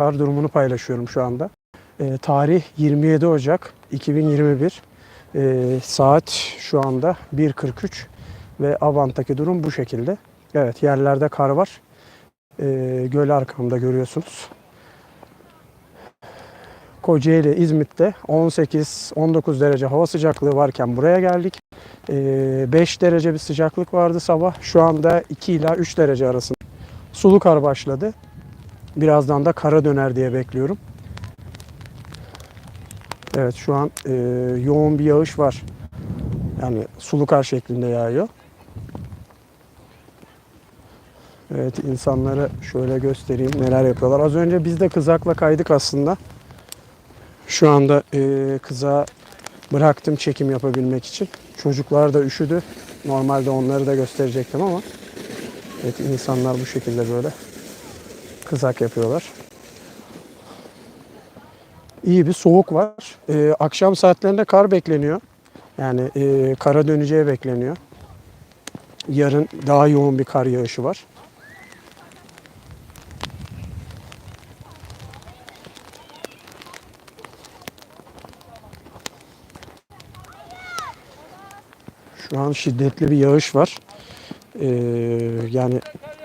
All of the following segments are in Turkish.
kar durumunu paylaşıyorum şu anda. Ee, tarih 27 Ocak 2021. Ee, saat şu anda 1.43 ve Avant'taki durum bu şekilde. Evet yerlerde kar var. Ee, göl arkamda görüyorsunuz. Kocaeli, İzmit'te 18-19 derece hava sıcaklığı varken buraya geldik. Ee, 5 derece bir sıcaklık vardı sabah. Şu anda 2 ila 3 derece arasında. Sulu kar başladı. Birazdan da kara döner diye bekliyorum. Evet şu an e, yoğun bir yağış var. Yani sulu kar şeklinde yağıyor. Evet insanları şöyle göstereyim neler yapıyorlar. Az önce biz de kızakla kaydık aslında. Şu anda e, kıza bıraktım çekim yapabilmek için. Çocuklar da üşüdü. Normalde onları da gösterecektim ama evet insanlar bu şekilde böyle kızak yapıyorlar. İyi bir soğuk var. E, akşam saatlerinde kar bekleniyor. Yani e, kara döneceği bekleniyor. Yarın daha yoğun bir kar yağışı var. Şu an şiddetli bir yağış var. Ee, yani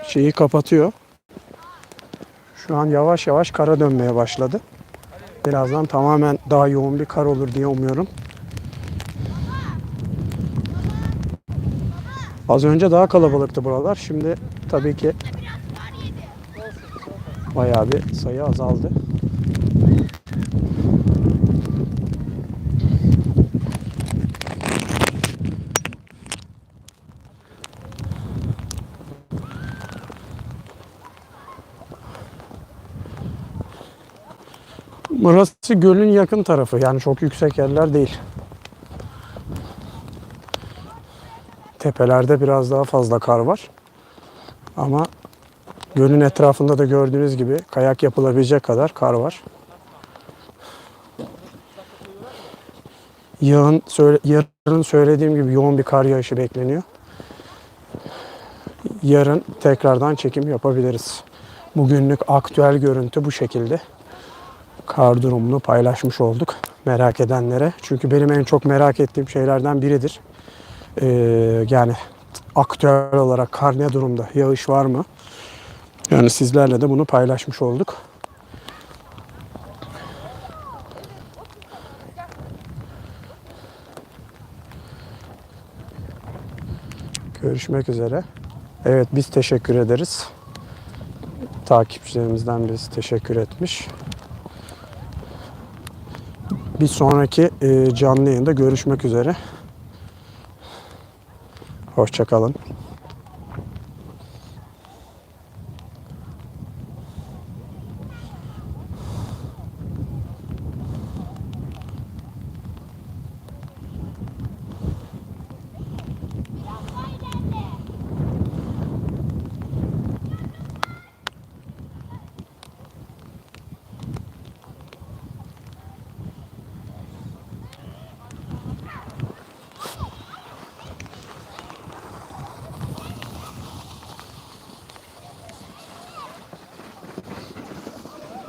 şeyi kapatıyor. Şu an yavaş yavaş kara dönmeye başladı. Birazdan tamamen daha yoğun bir kar olur diye umuyorum. Az önce daha kalabalıktı buralar. Şimdi tabii ki bayağı bir sayı azaldı. Burası gölün yakın tarafı. Yani çok yüksek yerler değil. Tepelerde biraz daha fazla kar var. Ama gölün etrafında da gördüğünüz gibi kayak yapılabilecek kadar kar var. Yağın, söyle, yarın söylediğim gibi yoğun bir kar yağışı bekleniyor. Yarın tekrardan çekim yapabiliriz. Bugünlük aktüel görüntü bu şekilde kar durumunu paylaşmış olduk merak edenlere. Çünkü benim en çok merak ettiğim şeylerden biridir. Ee, yani aktüel olarak kar ne durumda? Yağış var mı? Yani sizlerle de bunu paylaşmış olduk. Görüşmek üzere. Evet biz teşekkür ederiz. Takipçilerimizden biz teşekkür etmiş. Bir sonraki e, canlı yayında görüşmek üzere. Hoşçakalın.